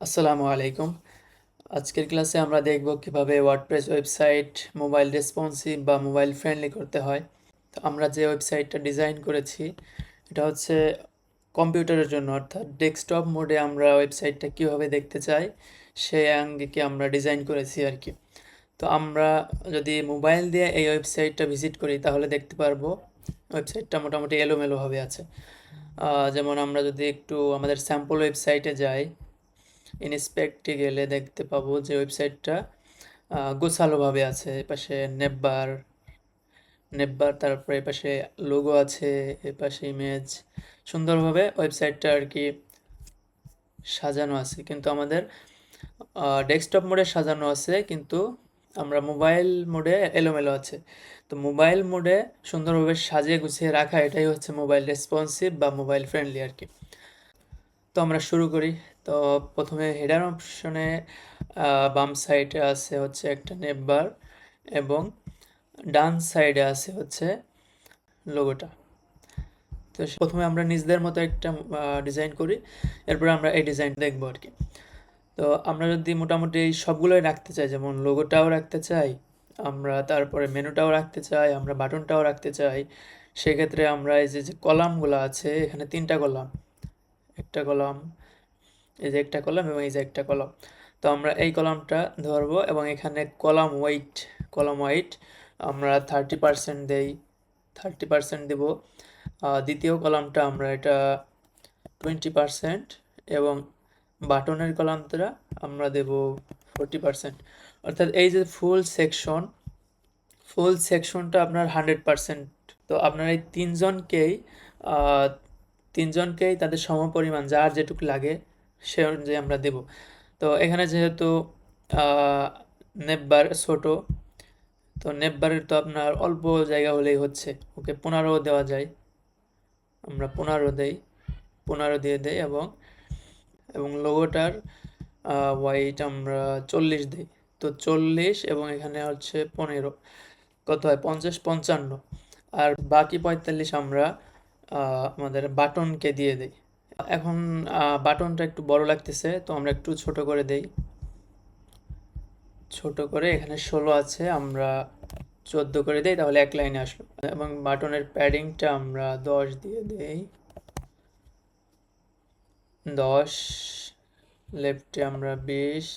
আসসালামু আলাইকুম। আজকের ক্লাসে আমরা দেখব কীভাবে ওয়ার্ডপ্রেস ওয়েবসাইট মোবাইল রেসপন্সিভ বা মোবাইল ফ্রেন্ডলি করতে হয়। তো আমরা যে ওয়েবসাইটটা ডিজাইন করেছি, এটা হচ্ছে কম্পিউটারের জন্য। অর্থাৎ ডেস্কটপ মোডে আমরা ওয়েবসাইটটা কীভাবে দেখতে চাই সেই আঙ্গিকে আমরা ডিজাইন করেছি আর কি। তো আমরা যদি মোবাইল দিয়ে এই ওয়েবসাইটটা ভিজিট করি, তাহলে দেখতে পারব ওয়েবসাইটটা মোটামুটি এলোমেলোভাবে আছে। যেমন আমরা যদি একটু আমাদের স্যাম্পল ওয়েবসাইটে যাই ইনস্পেক্টে গেলে দেখতে পাবো যে ওয়েবসাইটটা গোছালোভাবে আছে। এপাশে নেববার নেববার, তারপরে এপাশে লোগো আছে, এপাশে ইমেজ সুন্দরভাবে ওয়েবসাইটটা আর কি সাজানো আছে। কিন্তু আমাদের ডেস্কটপ মোডে সাজানো আছে, কিন্তু আমরা মোবাইল মোডে এলোমেলো আছে। তো মোবাইল মোডে সুন্দরভাবে সাজিয়ে গুছিয়ে রাখা, এটাই হচ্ছে মোবাইল রেসপন্সিভ বা মোবাইল ফ্রেন্ডলি আর কি। তো আমরা শুরু করি। তো প্রথমে হেডার অপশনে বাম সাইডে আছে হচ্ছে একটা নেববার এবং ডান সাইডে আছে হচ্ছে লোগোটা তো প্রথমে আমরা নিজেদের মতো একটা ডিজাইন করি, এরপরে আমরা এই ডিজাইন দেখব আর কি। তো আমরা যদি মোটামুটি এই সবগুলোই রাখতে চাই, যেমন লোগোটাও রাখতে চাই, আমরা তারপরে মেনুটাও রাখতে চাই, আমরা বাটনটাও রাখতে চাই, সেক্ষেত্রে আমরা এই যে যে কলামগুলো আছে, এখানে তিনটা কলাম একটা কলাম এই যে একটা কলাম এবং এই যে একটা কলাম। তো আমরা এই কলামটা ধরবো এবং এখানে কলাম ওয়েট কলাম ওয়েট আমরা থার্টি পার্সেন্ট দেই থার্টি পার্সেন্ট দেবো। দ্বিতীয় কলামটা আমরা এটা টোয়েন্টি পার্সেন্ট এবং বাটনের কলামটা আমরা দেব ফোরটি পার্সেন্ট অর্থাৎ এই যে ফুল সেকশন ফুল সেকশনটা আপনার হান্ড্রেড পার্সেন্ট তো আপনার এই তিনজনকেই তিনজনকেই তাদের সমপরিমাণ, যার যেটুকু লাগে সে অনুযায়ী আমরা দেব। তো এখানে যেহেতু নেববার ছোট, তো নেববারের তো আপনার অল্প জায়গা হলেই হচ্ছে। ওকে পনেরো দেওয়া যায়। আমরা পনেরো দেই। পনেরো দিয়ে দেই এবং এবং লোগোটার ওয়াইট আমরা চল্লিশ দিই। তো চল্লিশ এবং এখানে হচ্ছে পনেরো। কত হয়? পঞ্চাশ, পঞ্চান্ন। আর বাকি পঁয়তাল্লিশ আমরা আমাদের বাটনকে দিয়ে দিই। এখন বাটনটা একটু বড় লাগতেছে, তো আমরা একটু ছোট করে দেই। ছোট করে, এখানে ষোলো আছে, আমরা চোদ্দ করে দেই, তাহলে এক লাইনে আসলো। এবং বাটনের প্যাডিংটা আমরা দশ দিয়ে দেই। দশ, লেফটে আমরা বিশ,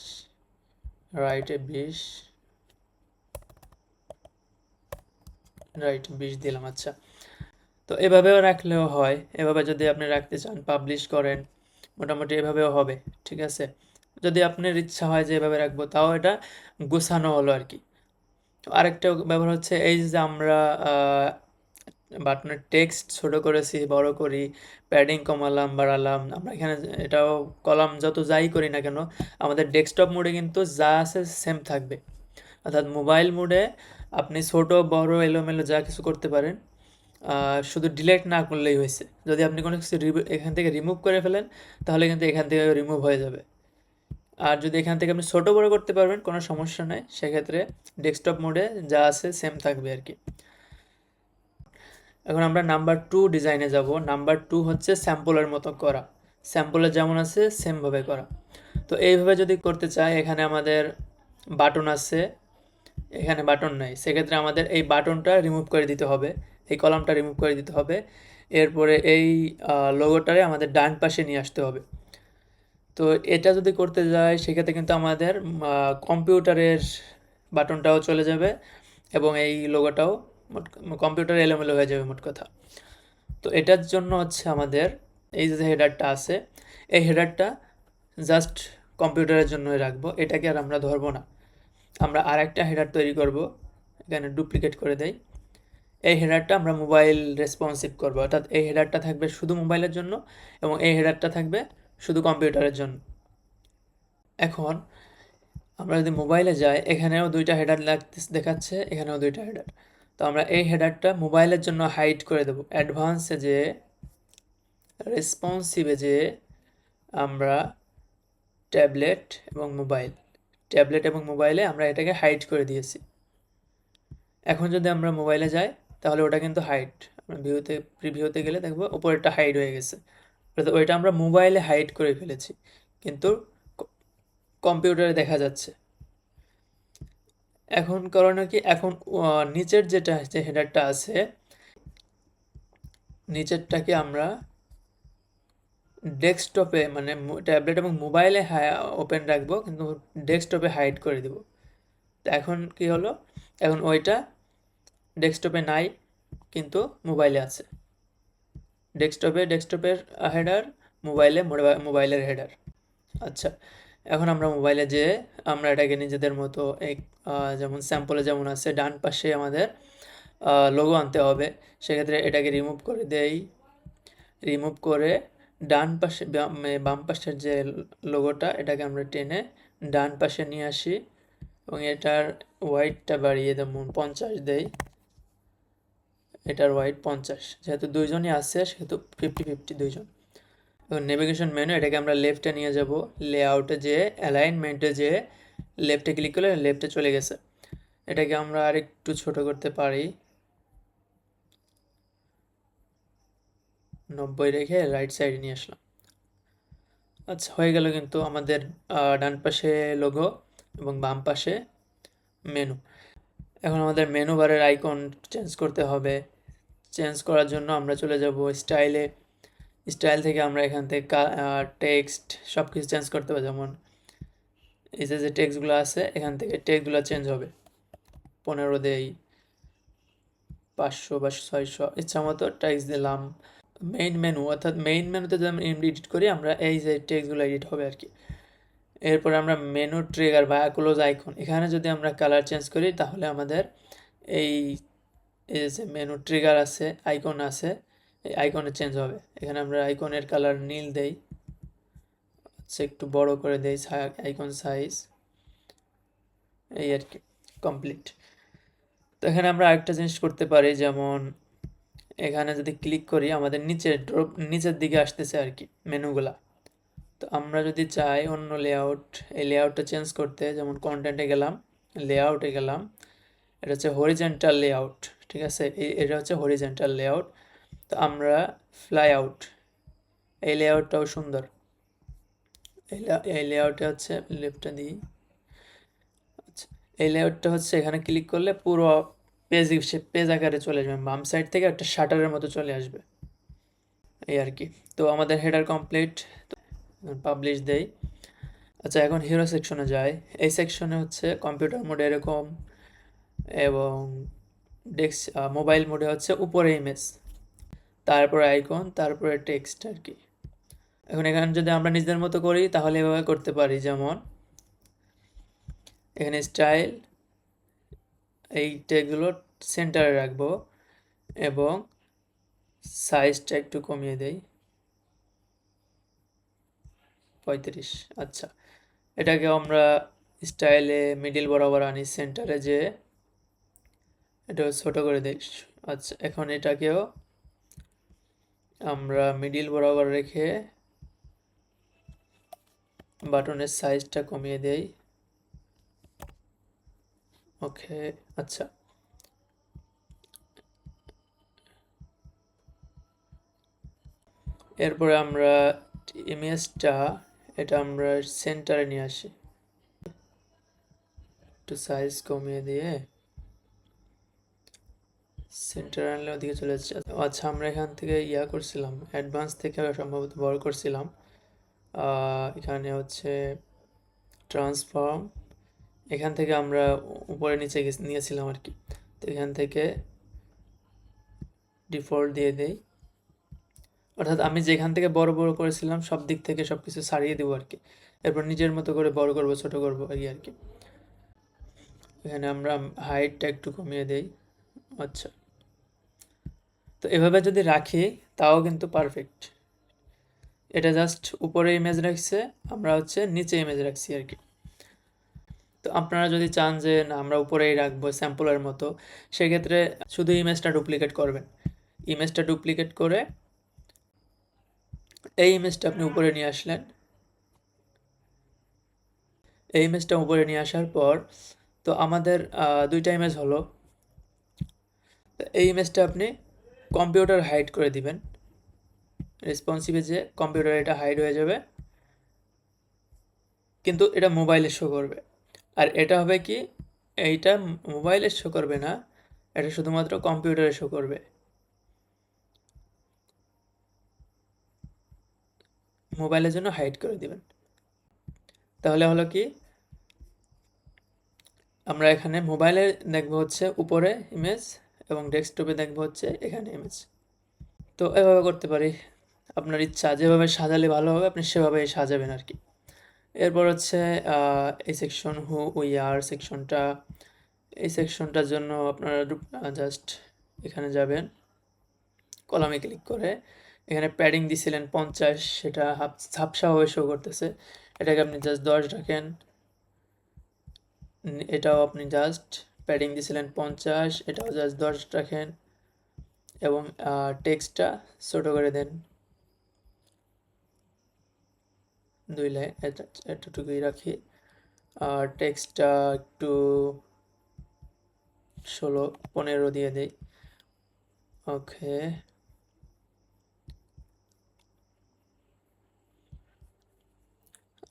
রাইটে বিশ, রাইট বিশ দিলাম আচ্ছা। তো এভাবেও রাখলেও হয়। এভাবে যদি আপনি রাখতে চান পাবলিশ করেন, মোটামুটি এভাবেও হবে, ঠিক আছে? যদি আপনার ইচ্ছা হয় যে এভাবে রাখব, তাও এটা গোছানো হলো আর কি। আরেকটা ব্যাপার হচ্ছে এই যে আমরা বাটনের টেক্সট ছোট করেছি, বড় করি প্যাডিং কমালাম, বাড়ালাম, আমরা এখানে এটাও কলাম, যত যাই করি না কেন, আমাদের ডেস্কটপ মোডে কিন্তু যা আছে সেম থাকবে। অর্থাৎ মোবাইল মোডে আপনি ছোট, বড়, এলোমেলো যা কিছু করতে পারেন শুধু ডিলেট না করলেই হয়েছে। যদি আপনি কোনো কিছু এখান থেকে রিমুভ করে ফেলেন, তাহলে কিন্তু এখান থেকে রিমুভ হয়ে যাবে। আর যদি এখান থেকে আপনি ছোট বড় করতে পারবেন, কোনো সমস্যা নাই। সেক্ষেত্রে ডেস্কটপ মোডে যা আছে সেম থাকবে আর কি। এখন আমরা নাম্বার টু ডিজাইনে যাব। নাম্বার টু হচ্ছে স্যাম্পলের মতো করা। স্যাম্পলে যেমন আছে সেমভাবে করা। তো এইভাবে যদি করতে চাই, এখানে আমাদের বাটন আছে। এখানে বাটন নাই। সেক্ষেত্রে আমাদের এই বাটনটা রিমুভ করে দিতে হবে। এই কলামটা রিমুভ করে দিতে হবে। এরপরে এই লোগোটারে আমাদের ডান পাশে নিয়ে আসতে হবে। তো এটা যদি করতে যাই, সেক্ষেত্রে কিন্তু আমাদের কম্পিউটারের বাটনটাও চলে যাবে এবং এই লোগোটাও কম্পিউটার এলোমেলো হয়ে যাবে মোট কথা। তো এটার জন্য হচ্ছে আমাদের এই যে হেডারটা আছে, এই হেডারটা জাস্ট কম্পিউটারের জন্যই রাখব। এটাকে আর আমরা ধরবো না। আমরা আর একটা হেডার তৈরি করব। এখানে ডুপ্লিকেট করে দেই। এই হেডারটা আমরা মোবাইল রেসপন্সিভ করব। অর্থাৎ এই হেডারটা থাকবে শুধু মোবাইলের জন্য এবং এই হেডারটা থাকবে শুধু কম্পিউটারের জন্য। এখন আমরা যদি মোবাইলে যাই, এখানেও দুইটা হেডার লাগতে দেখাচ্ছে, এখানেও দুইটা হেডার তো আমরা এই হেডারটা মোবাইলের জন্য হাইড করে দেবো। অ্যাডভান্সে যে রেসপন্সিভে যে আমরা ট্যাবলেট এবং মোবাইল ট্যাবলেট এবং মোবাইলে আমরা এটাকে হাইড করে দিয়েছি। এখন যদি আমরা মোবাইলে যাই তাহলে ওটা কিন্তু আমরা ভিউতে প্রিভিউতে গেলে দেখব উপরেরটা হাইড হয়ে গেছে। অর্থাৎ ওইটা আমরা মোবাইলে হাইড করে ফেলেছি, কিন্তু কম্পিউটারে দেখা যাচ্ছে। এখন করণীয় কি, এখন নিচের যেটা, যে হেডারটা আছে, নিচেরটাকে আমরা ডেস্কটপে মানে ট্যাবলেট এবং মোবাইলে ওপেন রাখব, কিন্তু ডেস্কটপে হাইড করে দিব। এখন কি হলো? এখন ওইটা ডেস্কটপে নাই, কিন্তু মোবাইলে আছে। ডেস্কটপে, ডেস্কটপের হেডার, মোবাইলে মোবাইলের হেডার। আচ্ছা এখন আমরা মোবাইলে যে আমরা এটাকে নিজেদের মতো এক যেমন স্যাম্পলে যেমন আছে, ডান পাশে আমাদের লোগো আনতে হবে। সেক্ষেত্রে এটাকে রিমুভ করে দেই। রিমুভ করে ডান পাশে, বাম পাশের যে লোগোটা এটাকে আমরা টেনে ডান পাশে নিয়ে আসি। এবং এটার ওয়াইটটা বাড়িয়ে যেমন পঞ্চাশ দেই। এটার ওয়াইট পঞ্চাশ। যেহেতু দুইজনই আছে, সেহেতু ফিফটি ফিফটি দুইজন। এবং নেভিগেশন মেনু এটাকে আমরা লেফটে নিয়ে যাব। লেআউটে যে অ্যালাইনমেন্টে যে লেফটে ক্লিক করলে লেফটে চলে গেছে। এটাকে আমরা আরেকটু ছোট করতে পারি। নব্বই রেখে রাইট সাইডে নিয়ে আসলাম। আচ্ছা হয়ে গেল কিন্তু আমাদের ডান পাশে লোগো এবং বাম পাশে মেনু এখন আমাদের মেনু বারের আইকন চেঞ্জ করতে হবে। চেঞ্জ করার জন্য আমরা চলে যাব স্টাইলে স্টাইল থেকে আমরা এখান থেকে টেক্সট সব কিছু চেঞ্জ করতে হবে। যেমন এই যে যে টেক্সটগুলো আছে, এখান থেকে টেক্সটগুলো চেঞ্জ হবে। পনেরো দেই, পাঁচশো বা ছয়শো, ইচ্ছা মতো টেক্সট দিলাম। মেইন মেনু অর্থাৎ মেইন মেনুতে যদি আমরা এডিট করি, আমরা এই যে টেক্সটগুলো এডিট হবে আর কি। এরপর আমরা মেনু ট্রিগার বা ক্লোজ আইকন এখানে যদি আমরা কালার চেঞ্জ করি, তাহলে আমাদের এই এই যে মেনু ট্রিগার আছে আইকন আছে, এই আইকনে চেঞ্জ হবে। এখানে আমরা আইকনের কালার নীল দেই আচ্ছা একটু বড় করে দেই আইকন সাইজ এই আর কি কমপ্লিট তো এখানে আমরা আরেকটা জিনিস করতে পারি, যেমন এখানে যদি ক্লিক করি, আমাদের নিচে ড্রপ নিচের দিকে আসতেছে আর কি মেনুগুলা তো আমরা যদি চাই অন্য লেআউট এই লেআউটটা চেঞ্জ করতে, যেমন কন্টেন্টে গেলাম লেআউটে গেলাম, এটা হচ্ছে হরিজেন্টাল লেআউট ঠিক আছে? এটা হচ্ছে হরিজেন্টাল লেআউট তো আমরা ফ্লাই আউট এই লেআউটটাও সুন্দর। এই লেআউটে হচ্ছে লেফটে দিই। আচ্ছা এই লেআউটটা হচ্ছে এখানে ক্লিক করলে পুরো পেজ পেজ আকারে চলে আসবে বাম সাইড থেকে একটা শাটারের মতো চলে আসবে। এই আর কি। তো আমাদের হেডার কমপ্লিট পাবলিশ দেই। আচ্ছা এখন হিরো সেকশনে যাই। এই সেকশনে হচ্ছে কম্পিউটার মোড এরকম এবং ডেস্ক মোবাইল মোডে হচ্ছে উপরে ইমেজ তারপরে আইকন তারপরে টেক্সট আর কি। এখন এখানে যদি আমরা নিজেদের মতো করি, তাহলে এভাবে করতে পারি। যেমন, এখানে স্টাইল এই টেক্সটগুলো সেন্টারে রাখব এবং সাইজটা একটু কমিয়ে দেই। পঁয়ত্রিশ আচ্ছা। এটাকে আমরা স্টাইলে মিডিল বরাবর আনি। সেন্টারে যে এটা ছোট করে দেই আচ্ছা এখন এটাকেও আমরা মিডিল বরাবর রেখে বাটনের সাইজটা কমিয়ে দেই। ওকে আচ্ছা। এরপরে আমরা ইমেজটা এটা আমরা সেন্টারে নিয়ে আসি। একটু সাইজ কমিয়ে দিয়ে সেন্টার আনলে ওদিকে চলে যাচ্ছে। আচ্ছা আমরা এখান থেকে ইয়া করছিলাম অ্যাডভান্স থেকে সম্ভবত বড় করছিলাম। এখানে হচ্ছে ট্রান্সফর্ম এখান থেকে আমরা উপরে নিচে নিয়েছিলাম আর কি। তো এখান থেকে ডিফল্ট দিয়ে দেই। অর্থাৎ আমি যেখান থেকে বড় বড় করেছিলাম, সব দিক থেকে সব কিছু সারিয়ে দেবো আর কি। এরপর নিজের মতো করে বড় করব, ছোট করব, এই আর কি। এখানে আমরা হাইটটা একটু কমিয়ে দেই। আচ্ছা। তো এভাবে যদি রাখি, তাও কিন্তু পারফেক্ট এটা জাস্ট উপরে ইমেজ রাখছে, আমরা হচ্ছে নিচে ইমেজ রাখছি আর কি। তো আপনারা যদি চান যে, না, আমরা উপরেই রাখব স্যাম্পলের মতো, সেক্ষেত্রে শুধু ইমেজটা ডুপ্লিকেট করবেন। ইমেজটা ডুপ্লিকেট করে এই ইমেজটা আপনি উপরে নিয়ে আসলেন। এই ইমেজটা উপরে নিয়ে আসার পর, তো আমাদের দুইটা ইমেজ হলো। এই ইমেজটা আপনি কম্পিউটার হাইড করে দিবেন। রেসপন্সিভে যে কম্পিউটার এটা হাইড হয়ে যাবে। কিন্তু এটা মোবাইলে শো করবে। আর এটা হবে কি, এইটা মোবাইলে শো করবে না, এটা শুধুমাত্র কম্পিউটারে শো করবে। মোবাইলের জন্য হাইড করে দিবেন। তাহলে হলো কি, আমরা এখানে মোবাইলে দেখব হচ্ছে উপরে ইমেজ এবং ডেস্কটপে দেখব হচ্ছে এখানে ইমেজ তো এভাবে করতে পারি। আপনার ইচ্ছা যেভাবে সাজালে ভালো হবে, আপনি সেভাবে সাজাবেন আর কি। এরপর হচ্ছে এই সেকশন হু উই আর সেকশনটা এই সেকশনটার জন্য আপনারা জাস্ট এখানে যাবেন। কলামে ক্লিক করে, এখানে প্যাডিং দিছিলেন পঞ্চাশ, সেটা হাফ ঝাপসাভাবে শো করতেছে। এটাকে আপনি জাস্ট দশ রাখেন এটাও আপনি জাস্ট প্যাডিং দিছিলেন পঞ্চাশ এটাও জাস্ট দশ রাখেন এবং টেক্সটটা ছোটো করে দেন। দুই লাইন এতটুকুই রাখি। আর টেক্সটটা একটু ষোলো, পনেরো দিয়ে দেই। ওকে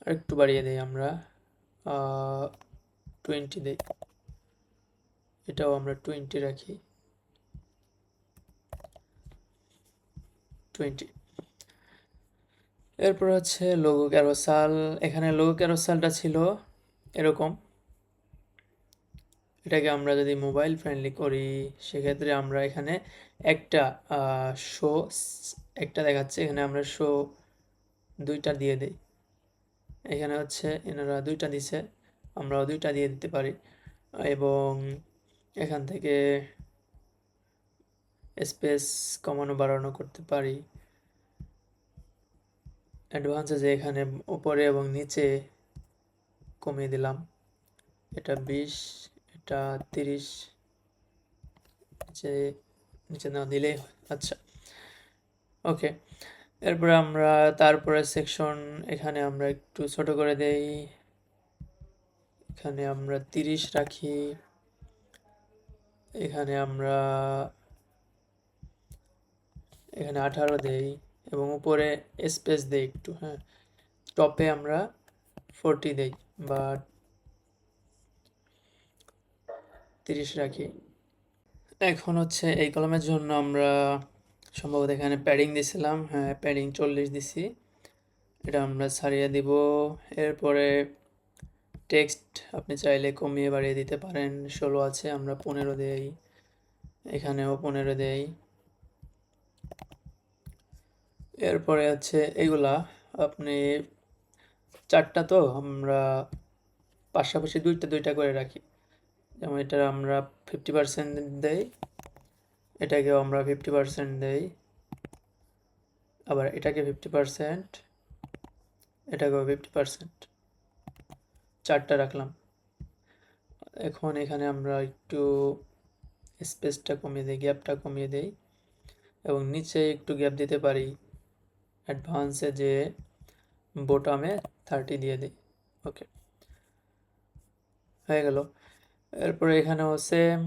আর একটু বাড়িয়ে দেই আমরা। টোয়েন্টি দেই। এটাও আমরা টোয়েন্টি রাখি। টোয়েন্টি এরপর হচ্ছে লোগো ক্যারোসাল এখানে লোগো ক্যারোসালটা ছিল এরকম। এটাকে আমরা যদি মোবাইল ফ্রেন্ডলি করি, সেক্ষেত্রে আমরা এখানে একটা শো একটা দেখাচ্ছে। এখানে আমরা শো দুইটা দিয়ে দিই। এখানে হচ্ছে এনারা দুইটা দিছে। আমরাও দুইটা দিয়ে দিতে পারি। এবং এখান থেকে স্পেস কমানো, বাড়ানো করতে পারি। অ্যাডভান্সে যে এখানে উপরে এবং নিচে কমিয়ে দিলাম। এটা বিশ, এটা তিরিশ নিচে নিচে না দিলেই হয়। আচ্ছা ওকে এরপরে আমরা তারপরে সেকশন এখানে আমরা একটু ছোট করে দেই। এখানে আমরা তিরিশ রাখি। এখানে আমরা এখানে আঠারো দেই এবং উপরে স্পেস দেই একটু হ্যাঁ। টপে আমরা ফোরটি দেই বা তিরিশ রাখি। এখন হচ্ছে এই কলমের জন্য আমরা সম্ভবত এখানে প্যাডিং দিছিলাম হ্যাঁ প্যাডিং চল্লিশ দিছি। এটা আমরা ছাড়িয়ে দিব। এরপরে টেক্সট আপনি চাইলে কমিয়ে বাড়িয়ে দিতে পারেন। ষোলো আছে, আমরা পনেরো দেই। এখানেও পনেরো দেই। এরপরে আছে এগুলা। আপনি চারটা তো, আমরা পাশাপাশি দুইটা দুইটা করে রাখি। যেমন এটা আমরা ফিফটি পার্সেন্ট দেই, এটাকেও আমরা ফিফটি পার্সেন্ট দেই। আবার এটাকে ফিফটি পার্সেন্ট এটাকেও ফিফটি পার্সেন্ট চারটা রাখলাম। এখন এখানে আমরা একটু স্পেসটা কমিয়ে দিই গ্যাপটা কমিয়ে দিই এবং নিচে একটু গ্যাপ দিতে পারি। অ্যাডভান্সে যে বোটামে থার্টি দিয়ে দিই। ওকে হয়ে গেল। এরপরে এখানেও সেম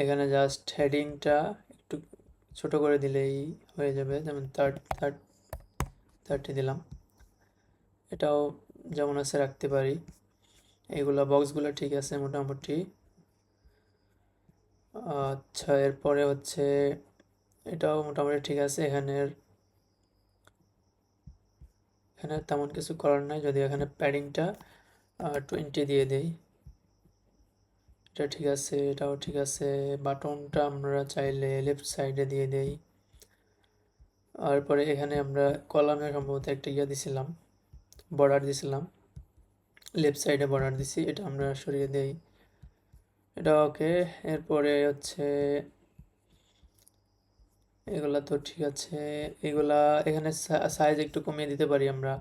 এখানে জাস্ট হেডিংটা একটু ছোট করে দিলেই হয়ে যাবে। যেমন থার্ড থার্ড থার্টি দিলাম। এটাও যেমন আছে রাখতে পারি। এইগুলো বক্সগুলো ঠিক আছে মোটামুটি। আচ্ছা এরপরে হচ্ছে এটাও মোটামুটি ঠিক আছে। এখানের এখানে তেমন কিছু করার নাই। যদি এখানে প্যাডিংটা টোয়েন্টি দিয়ে দেই। এটা ঠিক আছে, এটাও ঠিক আছে। বাটনটা আমরা চাইলে লেফট সাইডে দিয়ে দেই। তারপরে এখানে আমরা কলামে সম্ভবত একটা ইয়ে দিছিলাম। বর্ডার দিছিলাম। লেফট সাইডে বর্ডার দিছি, এটা আমরা সরিয়ে দেই। এটা ওকে এরপরে হচ্ছে এগুলা তো ঠিক আছে, এগুলা এখানে সাইজ একটু কমিয়ে দিতে পারি আমরা।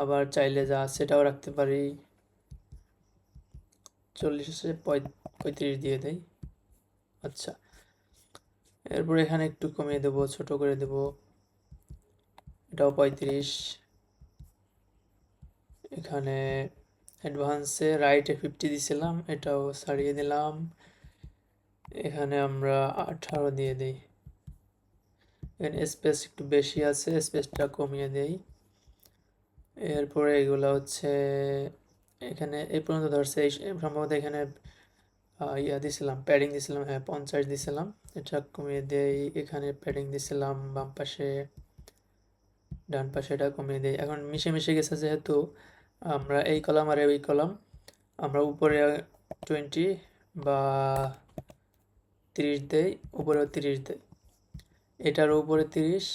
আবার চাইলে যা সেটাও রাখতে পারি। চল্লিশে পঁয়ত্রিশ দিয়ে দেই। আচ্ছা এরপর এখানে একটু কমিয়ে দেবো, ছোট করে দেব। এটাও পঁয়ত্রিশ। এখানে অ্যাডভান্সে রাইটে ফিফটি দিছিলাম, এটাও ছাড়িয়ে দিলাম। এখানে আমরা আঠারো দিয়ে দিই। এখানে স্পেস একটু বেশি আছে স্পেসটা কমিয়ে দেই। এরপরে এগুলো হচ্ছে, এখানে এই পর্যন্ত ধরছে, এই সম্ভবত এখানে ইয়া দিছিলাম প্যাডিং দিছিলাম হ্যাঁ পঞ্চাশ দিছিলাম। এটা কমিয়ে দেই, এখানে প্যাডিং দিছিলাম, বাম পাশে, ডান পাশে এটা কমিয়ে দেই। এখন মিশে মিশে গেছে যেহেতু আমরা এই কলাম আর এই কলাম। আমরা উপরে টোয়েন্টি বা তিরিশ দেই, উপরেও তিরিশ দেই। এটার উপরে তিরিশ,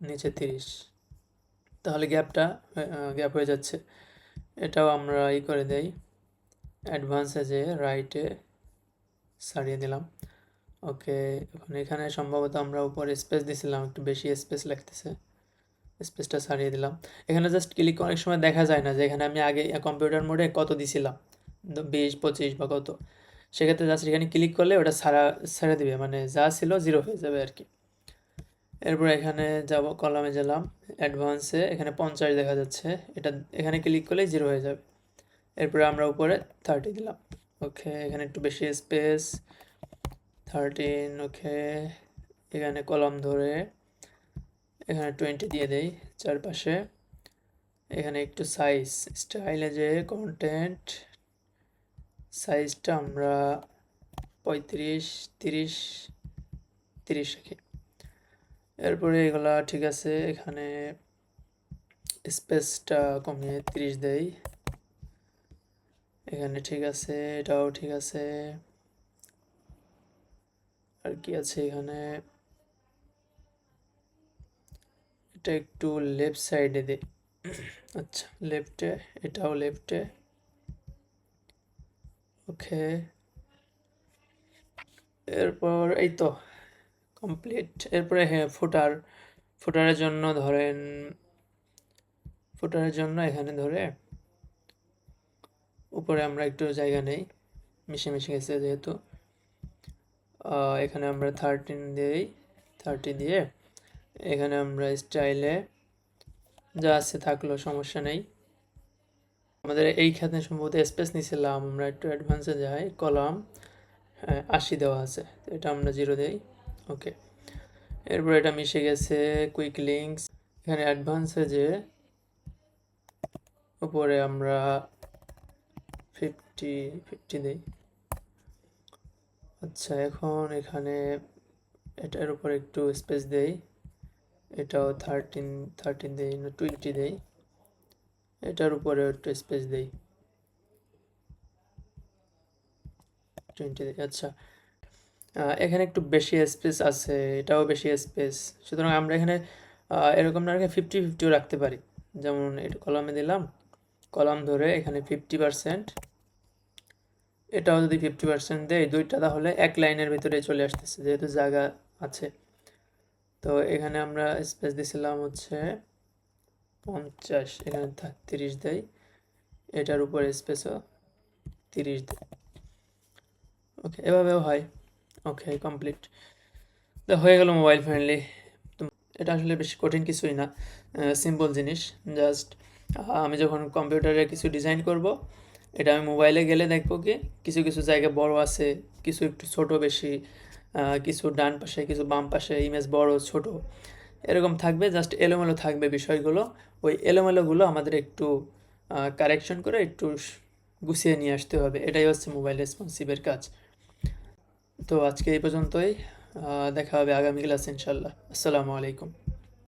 নিচে তিরিশ। তাহলে গ্যাপটা গ্যাপ হয়ে যাচ্ছে। এটাও আমরা ই করে দেই। অ্যাডভান্সে যে রাইটে সারিয়ে দিলাম। ওকে, এখন এখানে সম্ভবত আমরা উপরে স্পেস দিছিলাম, একটু বেশি স্পেস লাগতেছে। স্পেসটা সারিয়ে দিলাম। এখানে জাস্ট ক্লিক অনেক সময় দেখা যায় না যে এখানে আমি আগে কম্পিউটার মোডে কত দিছিলাম, বিশ, পঁচিশ বা কত। সেক্ষেত্রে জাস্ট এখানে ক্লিক করলে ওটা সারা ছেড়ে দিবে মানে যা ছিল জিরো হয়ে যাবে আর কি। এরপর এখানে যাব, কলামে গেলাম অ্যাডভান্সে এখানে পঞ্চাশ দেখা যাচ্ছে, এটা এখানে ক্লিক করলেই জিরো হয়ে যাবে। এরপরে আমরা উপরে থার্টি দিলাম ওকে এখানে একটু বেশি স্পেস থার্টিন ওকে এখানে কলম ধরে এখানে টোয়েন্টি দিয়ে দেই চারপাশে। এখানে একটু সাইজ স্টাইলে যে কন্টেন্ট সাইজটা আমরা পঁয়ত্রিশ, তিরিশ তিরিশ রাখি। এরপরে এগুলা ঠিক আছে, এখানে স্পেসটা কমিয়ে তিরিশ দেই। এখানে ঠিক আছে, এটাও ঠিক আছে। আর কি আছে এখানে? এটা একটু লেফট সাইডে দে। আচ্ছা লেফটে এটাও লেফটে ওকে এরপর এই তো কমপ্লিট এরপরে হ্যাঁ ফুটার ফুটারের জন্য ধরেন ফুটারের জন্য এখানে ধরে, উপরে আমরা একটু জায়গা নেই, মিশে মিশে গেছে যেহেতু। এখানে আমরা থার্টিন দিই থার্টি দিয়ে এখানে আমরা স্টাইলে যা আছে থাকল সমস্যা নেই। আমাদের এইখানে সম্ভবত স্পেস নিছিলাম, আমরা একটু অ্যাডভান্সে যাই, কলাম আশি দেওয়া আছে, এটা আমরা জিরো দেই ওকে এরপর এটা মিশে গেছে কুইক লিঙ্কস এখানে অ্যাডভান্সে যে উপরে আমরা ফিফটি ফিফটি দিই। আচ্ছা এখন এখানে এটার উপর একটু স্পেস দেই। এটাও থার্টিন থার্টিন দেই, না টোয়েন্টি দেই। এটার উপরে একটু স্পেস দেই। টোয়েন্টি দেই আচ্ছা। এখানে একটু বেশি স্পেস আছে, এটাও বেশি স্পেস সুতরাং আমরা এখানে এরকম না রেখে ফিফটি ফিফটিও রাখতে পারি। যেমন এটা কলামে দিলাম কলাম ধরে এখানে ফিফটি পার্সেন্ট এটাও যদি ফিফটি পার্সেন্ট দেয় দুইটা তাহলে এক লাইনের ভিতরে চলে আসতেছে, যেহেতু জায়গা আছে। তো এখানে আমরা স্পেস দিছিলাম হচ্ছে পঞ্চাশ, এখানে তিরিশ দেয়। এটার উপরে স্পেসও তিরিশ দেয়। ওকে এভাবেও হয়। ওকে কমপ্লিট তো হয়ে গেল মোবাইল ফ্রেন্ডলি এটা আসলে বেশি কঠিন কিছুই না সিম্পল জিনিস। জাস্ট আমি যখন কম্পিউটারে কিছু ডিজাইন করব, এটা আমি মোবাইলে গেলে দেখব কি, কিছু কিছু জায়গা বড় আছে, কিছু একটু ছোট বেশি কিছু ডান পাশে, কিছু বাম পাশে ইমেজ বড়, ছোট, এরকম থাকবে জাস্ট এলোমেলো থাকবে বিষয়গুলো। ওই এলোমেলোগুলো আমাদের একটু কারেকশন করে একটু গুছিয়ে নিয়ে আসতে হবে। এটাই হচ্ছে মোবাইল রেসপন্সিভের কাজ। তো আজকে এই পর্যন্তই। দেখা হবে আগামী ক্লাস ইনশাল্লাহ আসসালামু আলাইকুম।